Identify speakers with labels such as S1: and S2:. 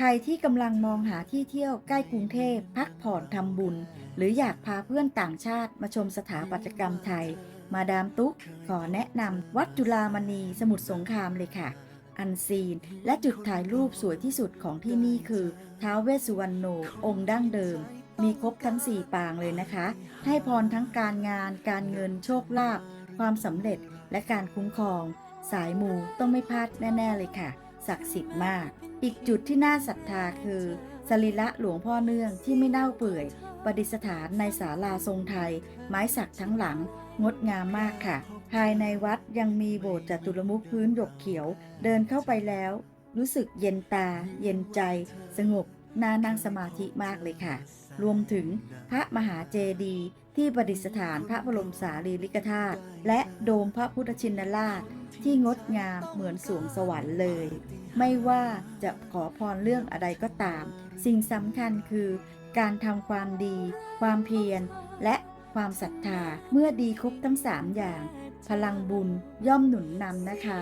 S1: ใครที่กำลังมองหาที่เที่ยวใกล้กรุงเทพพักผ่อนทำบุญ หรืออยากพาเพื่อนต่างชาติมาชมสถาปัตยกรรมไทย มาดามตุ๊ก ขอแนะนำวัดจุฬามณีสมุทรสงครามเลยค่ะอันซีน และจุดถ่ายรูปสวยที่สุดของที่นี่คือท้าวเวสสุวรรณโนองค์ดั้งเดิม มีครบทั้ง 4 ปางเลยนะคะ ให้พรทั้งการงาน การเงินโชคลาภความสำเร็จและการคุ้มครอง สายมูต้องไม่พลาดแน่ ๆ เลยค่ะ ศักดิ์สิทธิ์มาก อีกจุดที่น่าศรัทธาคือสรีระหลวงพ่อเนื่องที่ไม่เน่าเปื่อย ประดิษฐานในศาลาทรงไทย ไม้สักทั้งหลัง งดงามมากค่ะ ภายในวัดยังมีโบสถ์จตุรมุขพื้นหยกเขียว เดินเข้าไปแล้ว รู้สึกเย็นตา เย็นใจ สงบน่านั่งสมาธิมากเลยค่ะ รวมถึงพระมหาเจดีย์ที่ประดิษฐานพระบรมสารีริกธาตุและโดมพระพุทธชินราช ที่งดงามเหมือนสวงสวรรค์เลย ไม่ว่าจะขอพรเรื่องอะไรก็ตาม สิ่งสำคัญคือ การทำความดี ความเพียร และความศรัทธาเมื่อดีครบทั้งสามอย่าง พลังบุญย่อมหนุนนำนะคะ